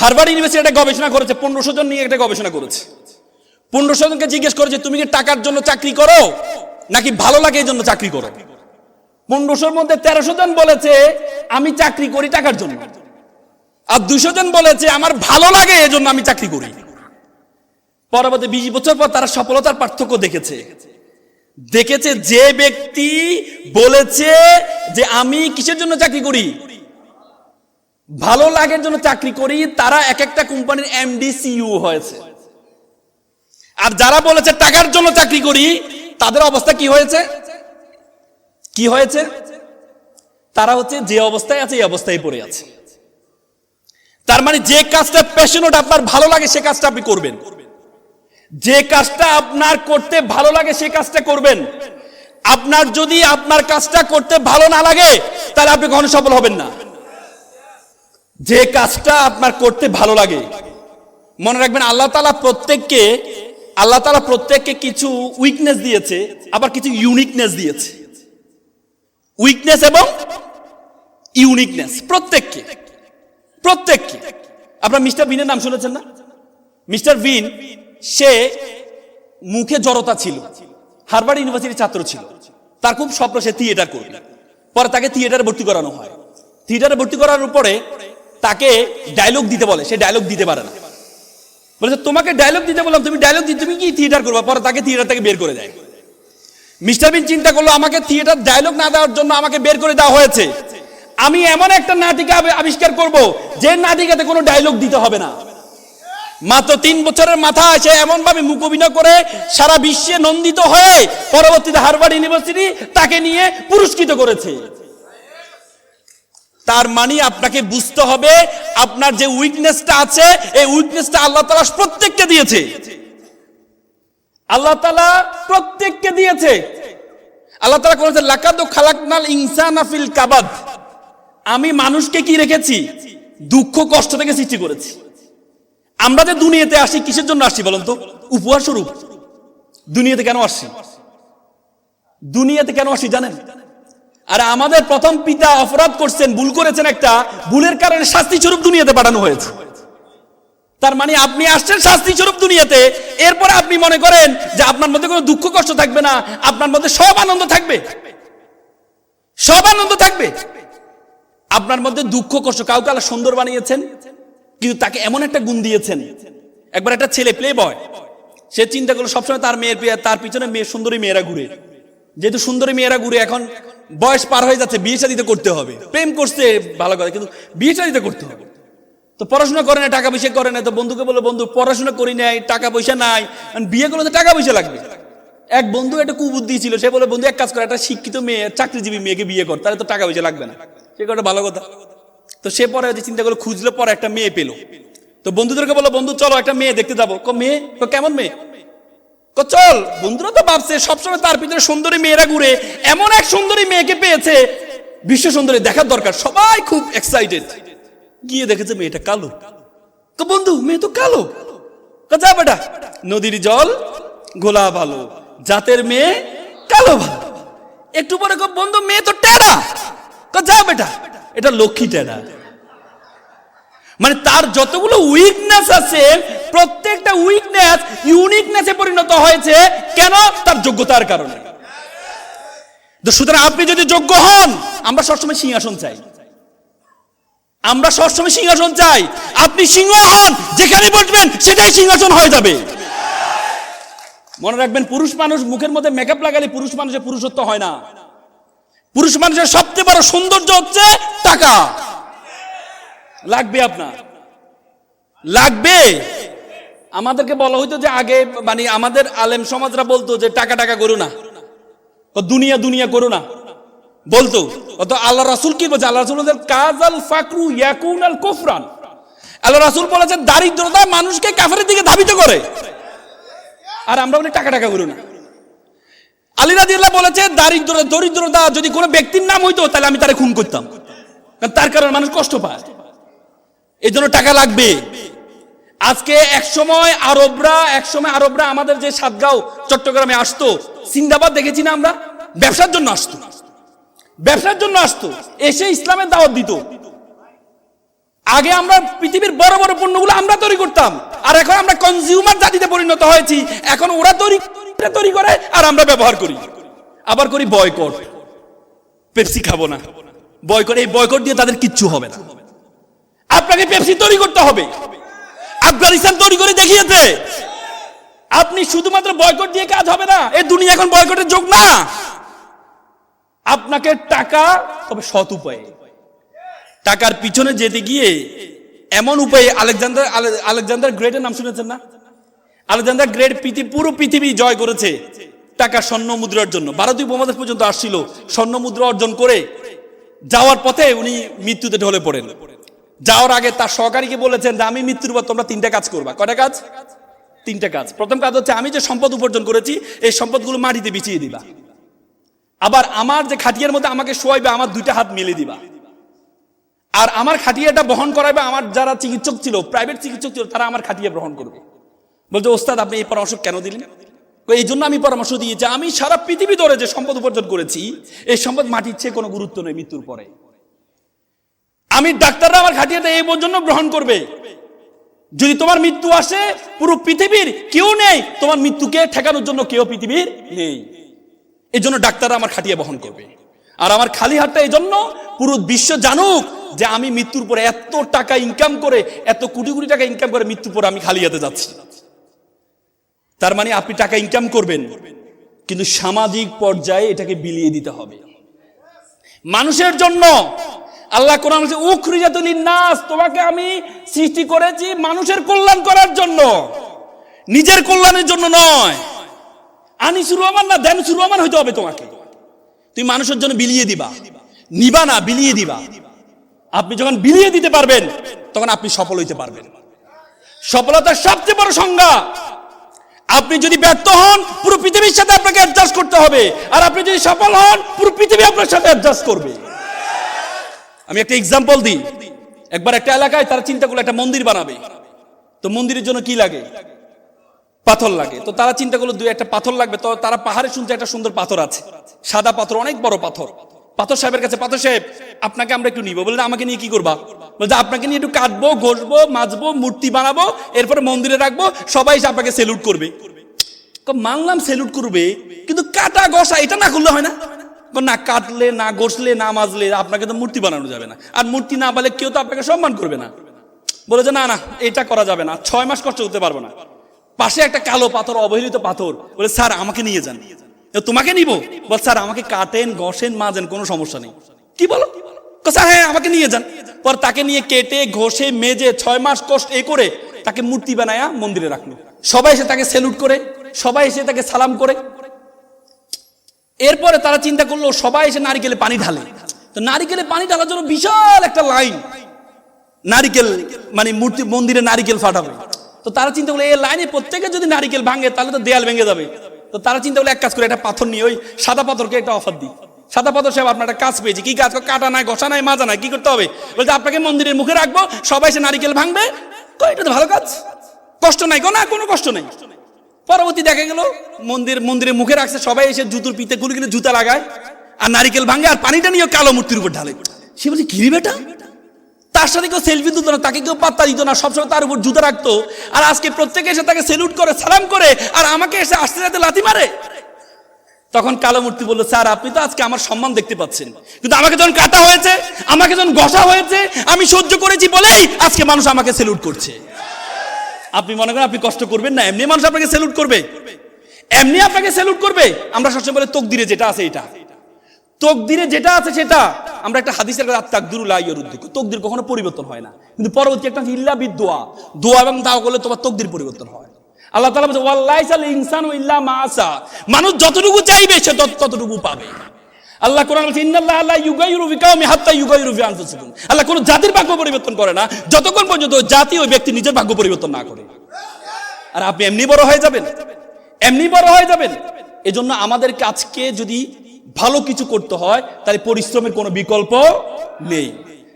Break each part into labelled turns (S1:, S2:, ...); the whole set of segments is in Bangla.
S1: হারবার্ড ইউনিভার্সিটি একটা গবেষণা করেছে, পনেরোশো জন নিয়ে একটা গবেষণা করেছে। পনেরোশো জনকে জিজ্ঞেস করেছে, তুমি কি টাকার জন্য চাকরি করো? নাকি ভালো লাগে এই জন্য চাকরি করো? পনেরোশোর মধ্যে তেরোশো জন বলেছে, আমি চাকরি করি টাকার জন্য। আর দুশো জন বলেছে, আমার ভালো লাগে এই জন্য আমি চাকরি করি। পরবর্তী বিশ বছর পর তারা সফলতার পার্থক্য দেখেছে। দেখেছে যে ব্যক্তি বলেছে যে, আমি কিসের জন্য চাকরি করি? ভালো লাগের জন্য চাকরি করি, তারা এক একটা কোম্পানির এমডি সিইও হয়েছে। আর যারা বলেছে টাকার জন্য চাকরি করি, তাদের অবস্থা কি হয়েছে? কি হয়েছে? তারা হচ্ছে যে অবস্থায় আছে, এই অবস্থায় পড়ে আছে। তার মানে যে কাজটা প্যাশনেট আপনার ভালো লাগে, সে কাজটা আপনি করবেন। যে কাজটা আপনার করতে ভালো লাগে, সে কাজটা করবেন। আপনার যদি আপনার কাজটা করতে ভালো না লাগে, তাহলে আপনি কখনো সফল হবেন না। যে কাজটা আপনার করতে ভালো লাগে। মনে রাখবেন, আল্লাহ তালা প্রত্যেককে, আল্লাহ তালা প্রত্যেককে কিছু উইকনেস দিয়েছে, আবার কিছু ইউনিকনেস দিয়েছে। উইকনেস এবং ইউনিকনেস প্রত্যেককে প্রত্যেককে। আপনার মিস্টার বিনের নাম শুনেছেন না? মিস্টার বিন সে মুখে জড়তা ছিল হারবার্ড ইউনিভার্সিটির ছাত্র ছিল। তার খুব স্বপ্ন সে থিয়েটার করবে। পরে তাকে থিয়েটারে ভর্তি করানো হয়। থিয়েটারে ভর্তি করার পরে তাকে ডায়লগ দিতে বলে। সে ডায়লগ দিতে পারে না। বলেছে, তোমাকে ডায়লগ দিতে বললাম, তুমি ডায়লগ দিতে তুমি কি থিয়েটার করবা? পরে তাকে থিয়েটার থেকে বের করে দেয়। মিস্টার বিন চিন্তা করল, আমাকে থিয়েটার ডায়লগ না দেওয়ার জন্য আমাকে বের করে দেওয়া হয়েছে। আমি এমন একটা নাটিকা আবিষ্কার করব, যে নাটিকাতে কোনো ডায়লগ দিতে হবে না। মাত্র তিন বছরের মাথা সে এমন ভাবে মুখ অভিনয় করে সারা বিশ্বে নন্দিত হয়ে পরবর্তীতে হারবার্ড ইউনিভার্সিটি তাকে নিয়ে পুরস্কৃত করেছে। তার মানে আপনাকে বুঝতে হবে আপনার যে উইকনেসটা আছে, এই উইকনেসটা আল্লাহ তালা প্রত্যেককে দিয়েছে। আল্লাহ তালা প্রত্যেককে দিয়েছে। আল্লাহ তালা করেছে লাকাদ খালাকনাল ইনসান আফিল কাবাদ। আমি মানুষকে কি রেখেছি? দুঃখ, কষ্ট থেকে সৃষ্টি করেছি। আমরা যে দুনিয়াতে আসি, কিসের জন্য আসছি বলুন তো? উপহার স্বরূপ দুনিয়াতে কেন আসছি দুনিয়াতে কেন আসি জানেন? আর আমাদের প্রথম পিতা অপরাধ করছেন, ভুল করেছেন একটা, ভুলের কারণে শাস্তি স্বরূপ দুনিয়াতে পাঠানো হয়েছে। তার মানে আপনি আসছেন শাস্তি স্বরূপ দুনিয়াতে, এরপরে আপনি মনে করেন যে আপনার মধ্যে কোনো দুঃখ কষ্ট থাকবে না, আপনার মধ্যে সব আনন্দ থাকবে। সব আনন্দ থাকবে। আপনার মধ্যে দুঃখ কষ্ট, কাউকে আল্লাহ সুন্দর বানিয়েছেন, কিন্তু তাকে এমন একটা গুণ দিয়েছেন। একবার একটা ছেলে প্লে বয় সে চিন্তা করল, সবসময় তার মেয়ের তার পিছনে মেয়ে, সুন্দরী মেয়েরা ঘুরে। যেহেতু সুন্দরী মেয়েরা ঘুরে, এখন বয়স পার হয়ে যাচ্ছে, বিয়ে শাদিতে করতে হবে। প্রেম করছে, ভালো কথা, কিন্তু বিয়ে শাদিতে করতে হবে। তো পড়াশোনা করে না টাকা পয়সা করে না তো বন্ধুকে বলে বন্ধু, পড়াশোনা করি নাই, টাকা পয়সা নাই। বিয়ে করলে তো টাকা পয়সা লাগবে। এক বন্ধু একটা কুবুদ্ধি ছিল, সে বলে বন্ধু, এক কাজ করে, একটা শিক্ষিত মেয়ে, চাকরিজীবী মেয়েকে বিয়ে কর, তাহলে তো টাকা পয়সা লাগবে না। সে একটা ভালো কথা। তো সে পরে যে চিন্তা করল, খুঁজলো, পরে একটা মেয়ে পেল। তো বন্ধুদেরকে বলো বন্ধু, চলো একটা মেয়ে দেখতে যাব। মেয়ে? ক কেমন মেয়ে? ক, চল। বন্ধুরা তো ভাবছে, সবসময় তার পিছনে সুন্দরী মেয়েরা ঘুরে এমন এক সুন্দরী মেয়েকে পেয়েছে। বিশ্ব সুন্দরী দেখার দরকার, সবাই খুব এক্সাইটেড গিয়ে দেখেছে মেয়েটা কালো। তো বন্ধু, মেয়ে তো কালো। যা বেটা, নদীর জল গোলা ভালো জাতের মেয়ে, কালো ভালো একটু পরে বন্ধু, মেয়ে তো টেরা। যা বেটা, এটা লক্ষ্মী টেরা। মানে তার যতগুলো উইকনেস আছে, প্রত্যেকটা উইকনেস ইউনিকনেসে পরিণত হয়েছে। কেন? তার যোগ্যতার কারণে। সুতরাং আপনি যদি যোগ্য হন, আমরা সবসময় সিংহাসন চাই। আমরা সবসময় সিংহাসন চাই। আপনি সিংহ হন, যেখানে বসবেন, সেটাই সিংহাসন হয়ে যাবে। মনে রাখবেন, পুরুষ মানুষ মুখের মধ্যে মেকআপ লাগালে পুরুষ মানুষের পুরুষত্ব হয় না। পুরুষ মানুষের সবচেয়ে বড় সৌন্দর্য হচ্ছে টাকা। লাগবে আপনার। লাগবে? আমাদেরকে বলা হইতো যে আগে মানে আমাদের আলেম সমাজরা বলতো যে টাকা টাকা করো না। দুনিয়া দুনিয়া করো না। বলতো অত আল্লাহ রাসুল কি বলছে? আল্লাহ রাসুল কাজাল ফাকরু ইয়াকুন আল কোফরান। আল্লাহ রাসুল বলেছে দারিদ্রতা মানুষকে কাফের দিকে ধাবিত করে। আর আমরা বলি টাকা টাকা করো না। আলী রাদিয়াল্লাহ বলেছে, দারিদ্র, দরিদ্রতা যদি কোনো ব্যক্তির নাম হইতো, তাহলে আমি তারে খুন করতাম। তার কারণে মানুষ কষ্ট পায়। এই জন্য টাকা লাগবে। আজকে এক সময় আরবরা, এক সময় আরবরা আমাদের যে সাতগাঁও, চট্টগ্রামে আসতো। সিন্দাবাদ দেখেছি না আমরা? ব্যবসার জন্য আসতো। ব্যবসার জন্য আসতো। এসে ইসলামের দাওয়াত দিত। আগে আমরা পৃথিবীর বড় বড় পণ্যগুলো আমরা তৈরি করতাম। আর এখন আমরা কনজিউমার জাতিতে পরিণত হয়েছি। এখন ওরা তৈরি তৈরি করে আর আমরা ব্যবহার করি। আবার করি বয়কট পেপসি খাব না। বয়কট এই বয়কট দিয়ে তাদের কিচ্ছু হবে না। আপনাকে পেপসি তৈরি করতে হবে। আফগানিস্তান তৈরি করে দেখিয়েছে। আপনি শুধুমাত্র বয়কট দিয়ে কাজ হবে না এ দুনিয়া এখন বয়কটের যোগ না। আপনাকে টাকা, তবে সৎ উপায়ে। টাকার পিছনে যেতে গিয়ে এমন উপায়ে আলেকজান্ডার, আলে- আলেকজান্ডার গ্রেটের নাম শুনেছেন না? আলেকজান্ডার গ্রেট পুরো পৃথিবী জয় করেছে টাকা স্বর্ণ মুদ্রার জন্য ভারতীয় উপমহাদেশ পর্যন্ত আসছিল স্বর্ণ মুদ্রা অর্জন করে। যাওয়ার পথে উনি মৃত্যুতে ঢলে পড়েন। যাওয়ার আগে তার সহকারীকে বলেছেন যে, আমি মৃত্যুর পর তোমরা তিনটা কাজ করবা। কটা কাজ? তিনটা কাজ। প্রথম কাজ হচ্ছে, আমি যে সম্পদ উপার্জন করেছি, এই সম্পদগুলো মাটিতে বিছিয়ে দিবা। আবার আমার যে খাটিয়ার মধ্যে আমাকে শোয়াইবে, আমার দুইটা হাত মিলে দিবা। আর আমার খাটিয়াটা বহন করাবে আমার যারা চিকিৎসক ছিল, প্রাইভেট চিকিৎসক ছিল, তারা আমার খাটিয়া গ্রহণ করবে। বলছে, ওস্তাদ, আপনি এই পরামর্শ কেন দিলেন? এই জন্য আমি পরামর্শ দিয়েছি, আমি সারা পৃথিবী ধরে যে সম্পদ উপার্জন করেছি, এই সম্পদ মাটির চেয়ে কোনো গুরুত্ব নেই মৃত্যুর পরে। আমি ডাক্তাররা আমার খাটিয়াটা এই জন্য গ্রহণ করবে। যদি তোমার মৃত্যু আসে, পুরো পৃথিবীর কেউ নেই, তোমার মৃত্যুকে ঠেকানোর জন্য কেউ পৃথিবীর নেই। এই জন্য ডাক্তাররা আমার খাটিয়া বহন করবে। আর আমার খালি হাতটা এই জন্য পুরো বিশ্ব জানুক যে আমি মৃত্যুর পরে এত টাকা ইনকাম করে, এত কোটি কোটি টাকা ইনকাম করে মৃত্যুর পরে আমি খালি হাতে যাচ্ছি। তার মানে আপনি টাকা ইনকাম করবেন, কিন্তু সামাজিক পর্যায়ে এটাকে বিলিয়ে দিতে হবে। মানুষের জন্য আল্লাহ কোরআন বলছে উখরিজাতুল নাস তোমাকে আমি সৃষ্টি করেছি মানুষের কল্যাণ করার জন্য। নিজের কল্যাণের জন্য নয়। আনিসুর রহমান না ধ্যানসুর রহমান হইতে হবে তোমাকে। তুমি মানুষের জন্য বিলিয়ে দিবা। নিবা না, বিলিয়ে দিবা। আপনি যখন বিলিয়ে দিতে পারবেন, তখন আপনি সফল হইতে পারবেন। সফলতার সবচেয়ে বড় সংজ্ঞা। আপনি যদি ব্যর্থ হন, পুরো পৃথিবীর সাথে আপনাকে অ্যাডজাস্ট করতে হবে। আর আপনি যদি সফল হন, পুরো পৃথিবী আপনার সাথে অ্যাডজাস্ট করবে। আমি একটা এক্সাম্পল দিই। একবার একটা এলাকায় তারা চিন্তা করল একটা মন্দির বানাবে। তো মন্দিরের জন্য কি লাগে? পাথর লাগে। তো তারা চিন্তা করল, দুই একটা পাথর লাগবে। তো তারা পাহাড়ে শুনতে একটা সুন্দর পাথর আছে। সাদা পাথর, অনেক বড় পাথর। পাথর সাহেবের কাছে, পাথর সাহেব, আপনাকে আমরা একটু নিবো। বললে, আমাকে নিয়ে কি করবা? বলছে, আপনাকে নিয়ে একটু কাটবো, ঘষবো, মাজবো, মূর্তি বানাবো, এরপরে মন্দিরে রাখব, সবাই আপনাকে সেলুট করবে। মানলাম সেলুট করবে, কিন্তু কাটা গসা এটা না করলে হয় না? না কাটলে না ঘষলে, না মাজলে আপনাকে তো মূর্তি বানানো যাবে না। আর মূর্তি না বালে কেউ তো আপনাকে সম্মান করবে না। বলে যে, না না, এটা করা যাবে না, ছয় মাস কষ্ট করতে পারব না। পাশে একটা কালো পাথর, অবহেলিত পাথর, বলে, স্যার, আমাকে নিয়ে যান। তোমাকে নিব? বল, স্যার, আমাকে কাটেন, ঘষেন, মাজেন, কোনো সমস্যা নেই। কি বলো? স্যার হ্যাঁ আমাকে নিয়ে যান। পর তাকে নিয়ে কেটে, ঘষে, মেজে, ছয় মাস কষ্ট এ করে তাকে মূর্তি বানায়া মন্দিরে রাখল। সবাই এসে তাকে সেলুট করে, সবাই এসে তাকে সালাম করে। এরপরে তারা চিন্তা করল সবাই এসে নারিকেলে পানি ঢালে। তো নারিকেলে পানি ঢালার জন্য বিশাল একটা লাইন। নারিকেল মানে মূর্তি মন্দিরে নারিকেল ফাটাবে। তো তারা চিন্তা করল এই লাইনে প্রত্যেকে যদি নারিকেল ভাঙে তাহলে তো দেয়াল ভেঙে যাবে। তো তারা চিন্তা করল এক কাজ করে একটা পাথর নিয়ে ওই সাদা পাথরকে একটা অফার দিই। সাদা পাথর সাহেব আপনার একটা কাজ পেয়েছি। কি কাজ? কাটা নাই ঘষা নাই মাজা নাই কি করতে হবে? বলছে আপনাকে মন্দিরের মুখে রাখব সবাই এসে নারিকেল ভাঙবে। কই, এটা তো ভালো কাজ। কষ্ট নাই গো না কোনো কষ্ট নেই। পরবর্তী দেখা গেল, মন্দির মন্দিরে মুখে রাখছে, সবাই এসে জুতোর পিতে গুলি কিনে জুতা লাগায়, আর নারিকেল ভাঙে, আর পানিটা নিয়ে কালো মূর্তির উপর ঢালে। সে বলছে কিরি বেটা? তার সাথে কেউ সেলফি তুলতো না, তাকে কেউ পাত্তা দিত না, সবসময় তার উপর জুতা রাখতো। আর আজকে প্রত্যেকে এসে তাকে সেলুট করে, সালাম করে, আর আমাকে এসে আসতে যাতে লাথি মারে। তখন কালো মূর্তি বলল, স্যার, আপনি তো আজকে আমার সম্মান দেখতে পাচ্ছেন। কিন্তু আমাকে যখন কাটা হয়েছে, আমাকে যখন ঘষা হয়েছে, আমি সহ্য করেছি বলেই আজকে মানুষ আমাকে সেলুট করছে। আপনি মনে করেন আপনি কষ্ট করবেন না, এমনি মানুষ আপনাকে সেলুট করবে। এমনি আপনাকে সেলুট করবে। আমরা সবসময় বলে, তকদিরে যেটা আছে এটা। তকদিরে যেটা আছে সেটা। আমরা একটা হাদিসের কথা তাকদিরুল্লাহ ইয়ারুদ্দিক। তকদির কখনো পরিবর্তন হয় না। কিন্তু পরবর্তী একটা ইল্লা বিদোয়া দোয়া এবং দাওয়া করলে তোমার তকদির পরিবর্তন হয়। আল্লাহ তাআলা বলছে ওয়াল্লাইসাল ইনসানু ইল্লা মাসা মানুষ যতটুকু চাইবে, সে ততটুকু পাবে। আল্লাহ কোরআন বলছে, ইন্নাল্লাহ লা ইউগাইরু বিকাউমি হাত্তা ইউগাইরু বি আনফুসিকুম আল্লাহ কোন জাতির ভাগ্য পরিবর্তন করে না। যতক্ষণ পর্যন্ত জাতি ওই ব্যক্তি নিজের ভাগ্য পরিবর্তন না করে। আর আপনি এমনি বড় হয়ে যাবেন। এমনি বড় হয়ে যাবেন। এজন্য আমাদের কাজকে যদি ভালো কিছু করতে হয়, তাহলে পরিশ্রমের কোনো বিকল্প নেই।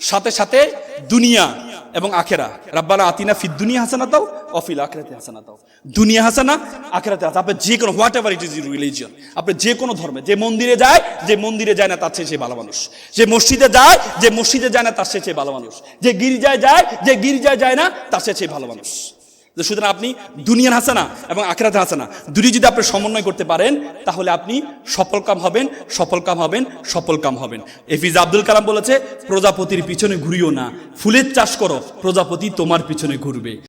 S1: সাথে সাথে দুনিয়া এবং আখেরা। রাব্বানা আতিনা ফিদ দুনিয়া হাসানা দাও অফিল আখেরাতে হাসানা দাও। দুনিয়া হাসানা, আখেরাতে হাসানা আপনি যে কোনো whatever it is religion আপনি যে কোনো ধর্মে, যে মন্দিরে যায়, যে মন্দিরে যায় না, তার চেয়ে সে ভালো মানুষ। যে মসজিদে যায়, যে মসজিদে যায় না, তার চেয়ে সে ভালো মানুষ। যে গির্জায় যায়, যে গির্জায় যায় না, তার চেয়ে সে ভালো মানুষ। তো সুতরাং আপনি দুনিয়ার হাসানা এবং আখরাতের হাসানা, দুটি যদি আপনি সমন্বয় করতে পারেন, তাহলে আপনি সফল কাম হবেন, সফল কাম হবেন, সফল কাম হবেন। এফিজ আব্দুল কালাম বলেছে, প্রজাপতির পিছনে ঘুরিও না। ফুলের চাষ করো, প্রজাপতি তোমার পিছনে ঘুরবে।